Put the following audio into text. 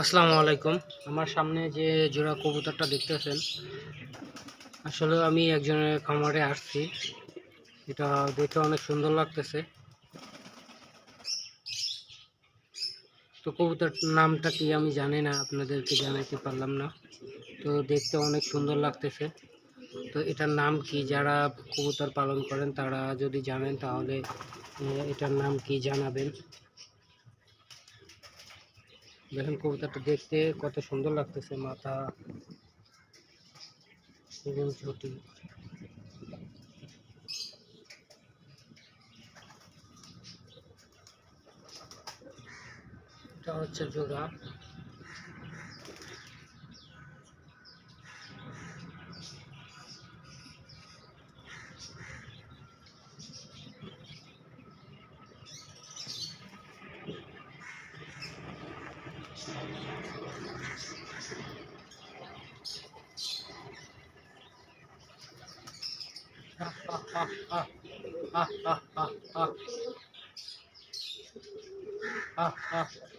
আসসালামু আলাইকুম। আমার সামনে যে জোড়া কবুতরটা দেখতেছেন আসলে আমি একজনের খামারে আসছি। এটা দেখে অনেক সুন্দর লাগতেছে। তো কবুতর নামটা কি আমি জানি না, আপনাদেরকে জানাইতে পারলাম না। তো দেখতে অনেক সুন্দর লাগতেছে। তো এটার নাম কি? যারা কবুতর পালন করেন, তারা যদি জানেন তাহলে এটার নাম কি জানাবেন? দেখেন কবুতরটা দেখতে কত সুন্দর লাগতেছে, মাথা এবং এটা হচ্ছে জোড়া। আহ, ha ha আহ,